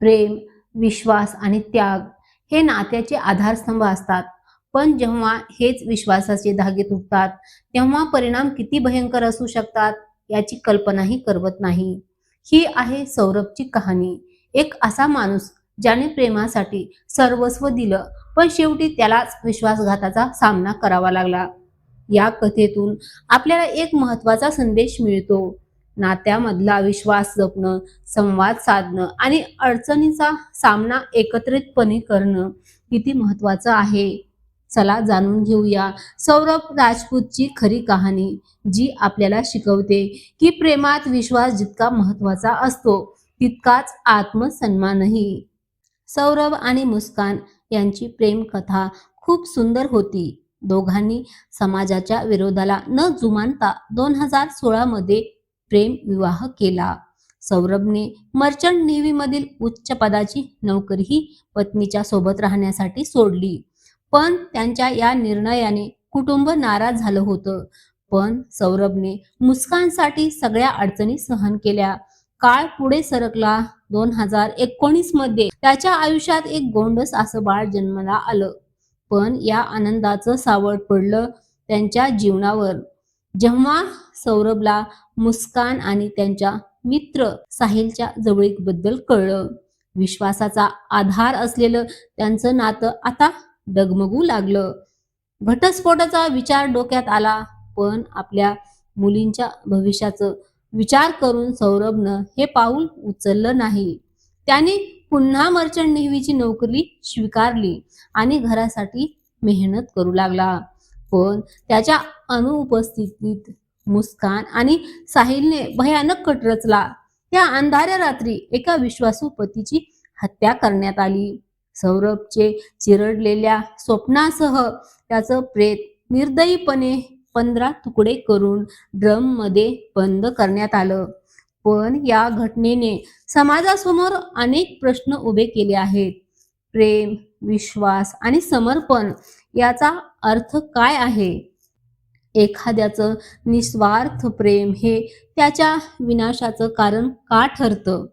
प्रेम विश्वास आणि त्याग हे नात्याचे आधारस्तंभ असतात. पण जेव्हा हेच विश्वासाचे धागे तुटतात तेव्हा परिणाम किती भयंकर असू शकतात याची कल्पनाही करवत नाही. ही आहे सौरभची कहाणी. एक असा माणूस ज्याने प्रेमासाठी सर्वस्व दिलं पण शेवटी त्यालाच विश्वासघाताचा सामना करावा लागला. या कथेतून आपल्याला एक महत्त्वाचा संदेश मिळतो. नात्यामधला विश्वास जपणं संवाद साधणं आणि अडचणीचा सामना एकत्रितपणे करणं किती महत्वाचं आहे? चला जाणून घेऊया सौरभ राजपूतची खरी कहाणी जी आपल्याला शिकवते की प्रेमात विश्वास जितका महत्त्वाचा असतो तितकाच आत्मसन्मानही. सौरभ आणि मुस्कान यांची प्रेम कथा खूप सुंदर होती. दोघांनी समाजाच्या विरोधाला न जुमानता दोन हजार सोळा मध्ये प्रेम विवाह केला. सौरभने मर्चंट नेव्हीमधील उच्च पदाची नोकरीही पत्नीच्या सोबत राहण्यासाठी सोडली. पण त्यांच्या या निर्णयाने कुटुंब नाराज झालं होतं. पण सौरभने मुस्कानसाठी सगळ्या अडचणी सहन केल्या. काळ पुढे सरकला दोन हजार एकोणीसमध्ये. त्याच्या आयुष्यात एक गोंडस असं बाळ जन्माला आलं. पण या आनंदाचं सावड पडलं त्यांच्या जीवनावर. जेव्हा सौरभला मुस्कान आणि त्यांच्या मित्र साहिलच्या जवळीकबद्दल कळलं. विश्वासाचा आधार असलेलं त्यांचं नातं आता डगमगू लागलं. घटस्फोटाचा विचार डोक्यात आला पण आपल्या मुलींच्या भविष्याचं विचार करून सौरभनं हे पाऊल उचललं नाही. त्याने पुन्हा मर्चंट नेव्हीची नोकरी स्वीकारली आणि घरासाठी मेहनत करू लागला. पण त्याच्या अनुपस्थितीत मुस्कान आणि साहिलने भयानक कट रचला. त्या अंधाऱ्या रात्री एका विश्वासू पतीची हत्या करण्यात आली. सौरभचे चिरडलेल्या स्वप्नासह त्याचं प्रेत निर्दयीपणे पंधरा तुकडे करून ड्रममध्ये बंद करण्यात आलं. पण या घटनेने समाजासमोर अनेक प्रश्न उभे केले आहेत. प्रेम विश्वास आणि समर्पण याचा अर्थ काय आहे? एखाद्याचं निस्वार्थ प्रेम हे त्याच्या विनाशाचं कारण का ठरतं?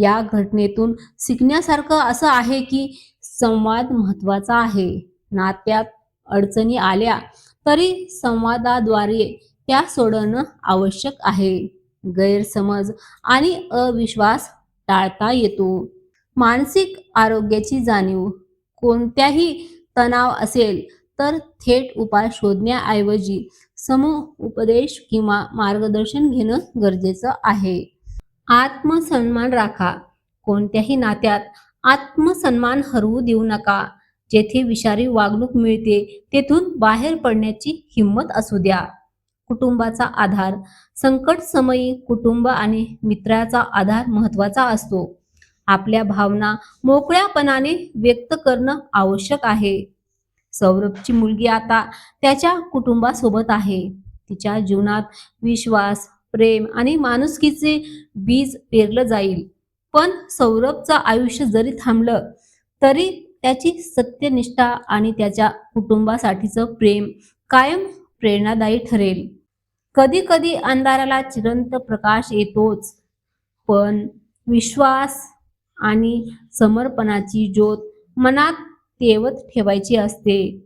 या घटनेतून शिकण्यासारखं असं आहे की संवाद महत्त्वाचा आहे. नात्यात अडचणी आल्या तरी संवादाद्वारे त्या सोडवणं आवश्यक आहे. गैरसमज आणि अविश्वास टाळता येतो. मानसिक आरोग्याची जाणीव. कोणत्याही तणाव असेल तर थेट उपाय शोधण्याऐवजी समूह उपदेश किंवा मार्गदर्शन घेणं गरजेचं आहे. आत्मसन्मान राखा. कोणत्याही नात्यात आत्मसन्मान हरवू देऊ नका. जेथे विषारी वागणूक मिळते तेथून बाहेर पडण्याची हिंमत असू द्या. कुटुंबाचा आधार संकट समयी कुटुंब आणि मित्राचा आधार महत्त्वाचा असतो. आपल्या भावना मोकळ्यापणाने व्यक्त करणं आवश्यक आहे. सौरभची मुलगी आता त्याच्या कुटुंबासोबत आहे. तिच्या जीवनात विश्वास प्रेम आणि माणुसकीचे बीज पेरलं जाईल. पण सौरभचं आयुष्य जरी थांबलं तरी त्याची सत्यनिष्ठा आणि त्याच्या कुटुंबासाठीचं प्रेम कायम प्रेरणादायी ठरेल. कधी कधी अंधाराला चिरंत प्रकाश येतोच पण विश्वास आणि समर्पणाची ज्योत मनात तेवत ठेवायची असते.